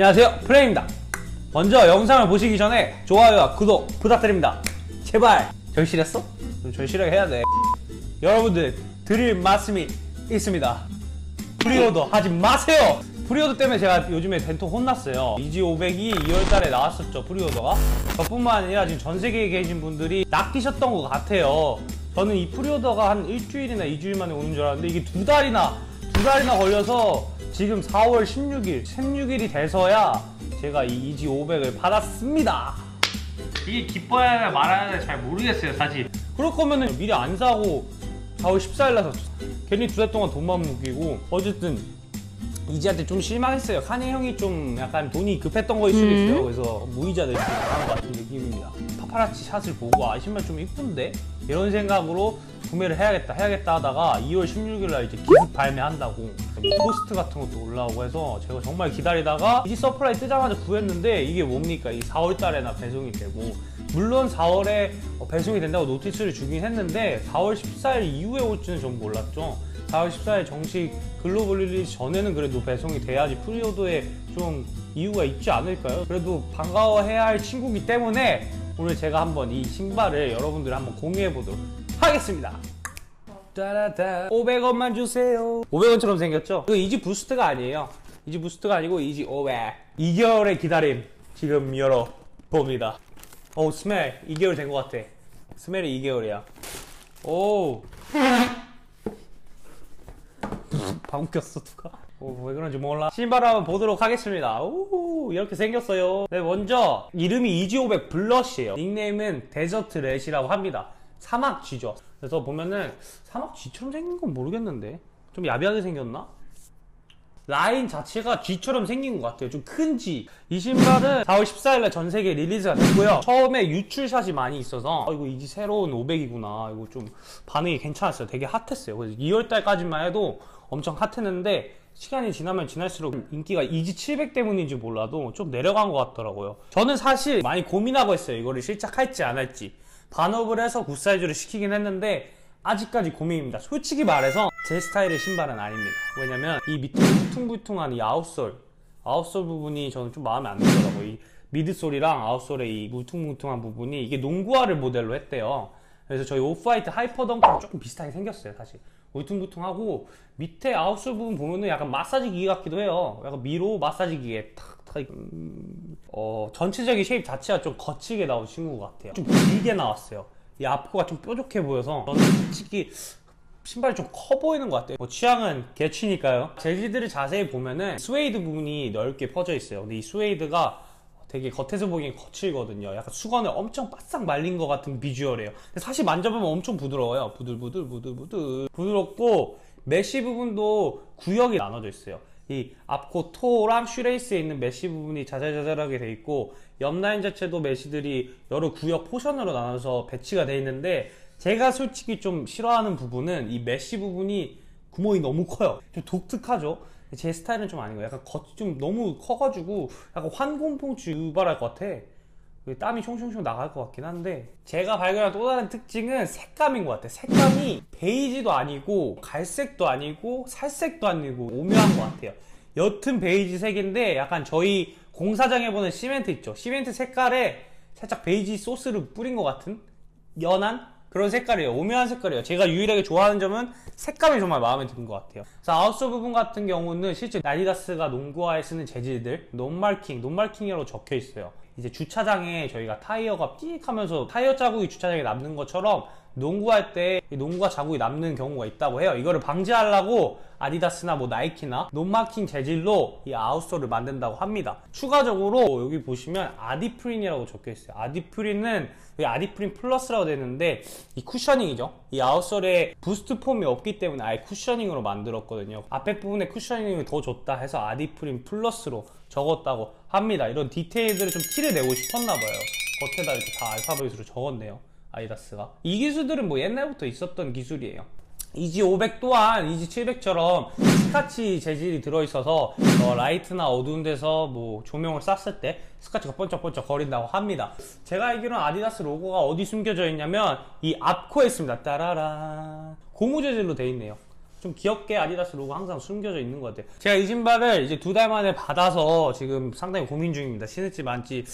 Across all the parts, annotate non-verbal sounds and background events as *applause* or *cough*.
안녕하세요. 플레이입니다. 먼저 영상을 보시기 전에 좋아요와 구독 부탁드립니다. 제발. 절실했어? 좀 절실하게 해야 돼. 여러분들 드릴 말씀이 있습니다. 프리오더 하지 마세요! 프리오더 때문에 제가 요즘에 된통 혼났어요. 이지 500이 2월달에 나왔었죠 프리오더가? 저뿐만 아니라 지금 전 세계에 계신 분들이 낚이셨던 것 같아요. 저는 이 프리오더가 한 일주일이나 2주일 만에 오는 줄 알았는데 이게 두 달이나 두 달이나 걸려서 지금 4월 16일 16일이 돼서야 제가 이 이지 500을 받았습니다. 이게 기뻐야 하나 잘 모르겠어요 사실. 그럴 거면 은 미리 안 사고 4월 14일 날 샀어 괜히 두 달 동안 돈만 묶이고 어쨌든 이지한테 좀 실망했어요. 카네 형이 좀 약간 돈이 급했던 거일 수도 있어요. 그래서 무이자 내지 나간 것 같은 느낌입니다. 파파라치 샷을 보고 아 신발 좀 이쁜데? 이런 생각으로 구매를 해야겠다 해야겠다 하다가 2월 16일 날 이제 기습 발매한다고 뭐 포스트 같은 것도 올라오고 해서 제가 정말 기다리다가 이지 서프라이 뜨자마자 구했는데 이게 뭡니까? 이 4월 달에나 배송이 되고 물론 4월에 배송이 된다고 노티스를 주긴 했는데 4월 14일 이후에 올지는 전 몰랐죠 4월 14일 정식 글로벌 릴리즈 전에는 그래도 배송이 돼야지 프리오더에 좀 이유가 있지 않을까요? 그래도 반가워해야 할 친구기 때문에 오늘 제가 한번 이 신발을 여러분들 한번 공유해 보도록 하겠습니다. 따라다 500원만 주세요. 500원처럼 생겼죠? 이거 이지 부스트가 아니에요. 이지 부스트가 아니고 이지 500. 2개월의 기다림 지금 열어 봅니다. 오 스멜 2개월 된 것 같아. 스멜이 2개월이야. 오. *laughs* 방귀 꼈어 누가? 오, 왜 그런지 몰라. 신발 한번 보도록 하겠습니다. 오, 이렇게 생겼어요. 네, 먼저 이름이 이지500 블러시예요. 닉네임은 데저트 렛이라고 합니다. 사막 쥐죠. 그래서 보면은 사막 쥐처럼 생긴 건 모르겠는데 좀 야비하게 생겼나? 라인 자체가 G처럼 생긴 것 같아요. 좀 큰 G. 이 신발은 4월 14일날 전 세계 릴리즈가 됐고요. 처음에 유출샷이 많이 있어서 어, 이거 이제 새로운 500이구나. 이거 좀 반응이 괜찮았어요. 되게 핫했어요. 그래서 2월달까지만 해도 엄청 핫했는데 시간이 지나면 지날수록 인기가 이지 700 때문인지 몰라도 좀 내려간 것 같더라고요. 저는 사실 많이 고민하고 있어요. 이거를 실착할지 안 할지. 반업을 해서 굿사이즈로 시키긴 했는데 아직까지 고민입니다. 솔직히 말해서 제 스타일의 신발은 아닙니다. 왜냐면 이 밑에 울퉁불퉁한 이 아웃솔, 아웃솔 부분이 저는 좀 마음에 안 들더라고요. 이 미드솔이랑 아웃솔의 이 울퉁불퉁한 부분이 이게 농구화를 모델로 했대요. 그래서 저희 오프화이트 하이퍼덩크랑 조금 비슷하게 생겼어요, 사실. 울퉁불퉁하고 밑에 아웃솔 부분 보면은 약간 마사지 기계 같기도 해요. 약간 미로 마사지 기계 탁, 탁. 음, 어, 전체적인 쉐입 자체가 좀 거칠게 나온 친구 같아요. 좀 길게 나왔어요. 이 앞코가 좀 뾰족해 보여서 저는 솔직히 신발이 좀 커 보이는 것 같아요. 뭐 취향은 개취니까요. 재질들을 자세히 보면은 스웨이드 부분이 넓게 퍼져 있어요. 근데 이 스웨이드가 되게 겉에서 보기엔 거칠거든요. 약간 수건을 엄청 바싹 말린 것 같은 비주얼이에요. 근데 사실 만져보면 엄청 부드러워요. 부들부들 부들부들 부드럽고 메쉬 부분도 구역이 나눠져 있어요. 이 앞코 토랑 슈레이스에 있는 메쉬 부분이 자잘자잘하게 돼 있고 옆 라인 자체도 메쉬들이 여러 구역 포션으로 나눠서 배치가 돼 있는데 제가 솔직히 좀 싫어하는 부분은 이 메쉬 부분이 구멍이 너무 커요. 좀 독특하죠? 제 스타일은 좀 아닌 거예요. 약간 겉좀 너무 커가지고 약간 환공포츠 유발할 것 같아. 땀이 숑숑숑 나갈 것 같긴 한데 제가 발견한 또 다른 특징은 색감인 것 같아. 색감이 베이지도 아니고 갈색도 아니고 살색도 아니고 오묘한 것 같아요. 옅은 베이지 색인데 약간 저희 공사장에 보는 시멘트 있죠. 시멘트 색깔에 살짝 베이지 소스를 뿌린 것 같은 연한 그런 색깔이에요. 오묘한 색깔이에요. 제가 유일하게 좋아하는 점은 색감이 정말 마음에 드는 것 같아요. 그래서 아웃솔 부분 같은 경우는 실제 나디다스가 농구화에 쓰는 재질들 논마킹, 논마킹이라고 적혀 있어요. 이제 주차장에 저희가 타이어가 삐익 하면서 타이어 자국이 주차장에 남는 것처럼 농구할 때 농구화 자국이 남는 경우가 있다고 해요. 이거를 방지하려고 아디다스나 뭐 나이키나 논마킹 재질로 이 아웃솔을 만든다고 합니다. 추가적으로 여기 보시면 아디프린이라고 적혀 있어요. 아디프린은 아디프린 플러스라고 되는데 이 쿠셔닝이죠. 이 아웃솔에 부스트 폼이 없기 때문에 아예 쿠셔닝으로 만들었거든요. 앞에 부분에 쿠셔닝을 더 줬다 해서 아디프린 플러스로 적었다고 합니다. 이런 디테일들을 좀 티를 내고 싶었나 봐요. 겉에다 이렇게 다 알파벳으로 적었네요. 아이다스가 이 기술들은 뭐 옛날부터 있었던 기술이에요 이지 500 또한 이지 700처럼 스카치 재질이 들어있어서 어, 라이트나 어두운 데서 뭐 조명을 쐈을 때 스카치가 번쩍번쩍 거린다고 합니다 제가 알기로는 아디다스 로고가 어디 숨겨져 있냐면 이 앞코에 있습니다 따라라 고무 재질로 되어 있네요 좀 귀엽게 아디다스 로고 항상 숨겨져 있는 것 같아요. 제가 이 신발을 이제 두 달 만에 받아서 지금 상당히 고민 중입니다. 신을지 말지.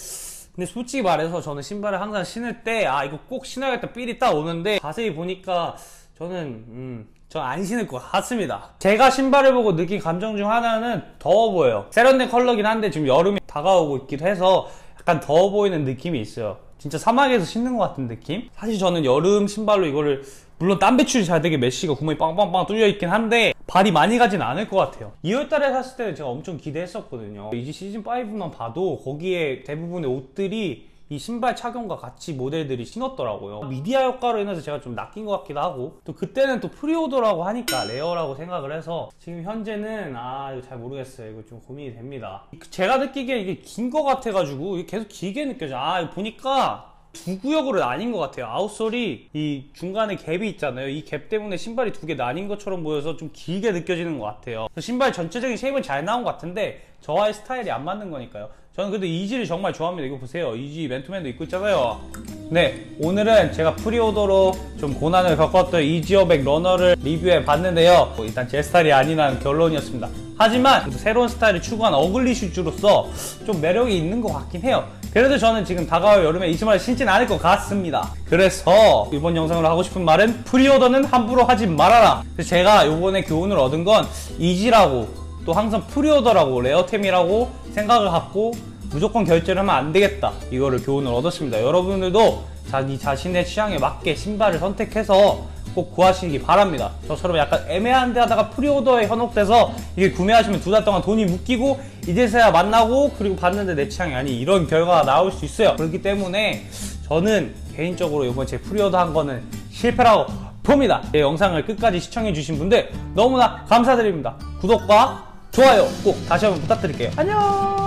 근데 솔직히 말해서 저는 신발을 항상 신을 때, 아, 이거 꼭 신어야겠다 삘이 딱 오는데, 자세히 보니까 저는, 음, 전안 신을 것 같습니다. 제가 신발을 보고 느낀 감정 중 하나는 더워 보여요. 세련된 컬러긴 한데 지금 여름이 다가오고 있기도 해서 약간 더워 보이는 느낌이 있어요. 진짜 사막에서 신는 것 같은 느낌? 사실 저는 여름 신발로 이거를 물론 땀 배출이 잘 되게 메쉬가 구멍이 빵빵빵 뚫려 있긴 한데 발이 많이 가진 않을 것 같아요. 2월달에 샀을 때는 제가 엄청 기대했었거든요. 이제 시즌 5만 봐도 거기에 대부분의 옷들이 이 신발 착용과 같이 모델들이 신었더라고요. 미디어 효과로 인해서 제가 좀 낚인 것 같기도 하고 또 그때는 또 프리오더라고 하니까 레어라고 생각을 해서 지금 현재는 아 이거 잘 모르겠어요. 이거 좀 고민이 됩니다. 제가 느끼기에 이게 긴 것 같아가지고 계속 길게 느껴져. 아 이거 보니까 두 구역으로 나뉜 것 같아요. 아웃솔이 이 중간에 갭이 있잖아요. 이 갭 때문에 신발이 두 개 나뉜 것처럼 보여서 좀 길게 느껴지는 것 같아요. 신발 전체적인 쉐입은 잘 나온 것 같은데 저와의 스타일이 안 맞는 거니까요. 저는 그래도 이지를 정말 좋아합니다. 이거 보세요. 이지 맨투맨도 입고 있잖아요. 네, 오늘은 제가 프리오더로 좀 고난을 겪었던 이지어백 러너를 리뷰해 봤는데요. 뭐 일단 제 스타일이 아니라는 결론이었습니다. 하지만 새로운 스타일을 추구한 어글리 슈즈로서 좀 매력이 있는 것 같긴 해요. 그래도 저는 지금 다가올 여름에 이 신발을 신진 않을 것 같습니다. 그래서 이번 영상으로 하고 싶은 말은 프리오더는 함부로 하지 말아라. 제가 이번에 교훈을 얻은 건 이지라고 또 항상 프리오더라고 레어템이라고 생각을 갖고 무조건 결제를 하면 안 되겠다. 이거를 교훈을 얻었습니다. 여러분들도 자기 자신의 취향에 맞게 신발을 선택해서 꼭 구하시기 바랍니다. 저처럼 약간 애매한데 하다가 프리오더에 현혹돼서 이게 구매하시면 두 달 동안 돈이 묶이고 이제서야 만나고 그리고 봤는데 내 취향이 아니 이런 결과가 나올 수 있어요. 그렇기 때문에 저는 개인적으로 이번 제 프리오더 한 거는 실패라고 봅니다. 제 영상을 끝까지 시청해주신 분들 너무나 감사드립니다. 구독과 좋아요 꼭 다시 한번 부탁드릴게요. 안녕!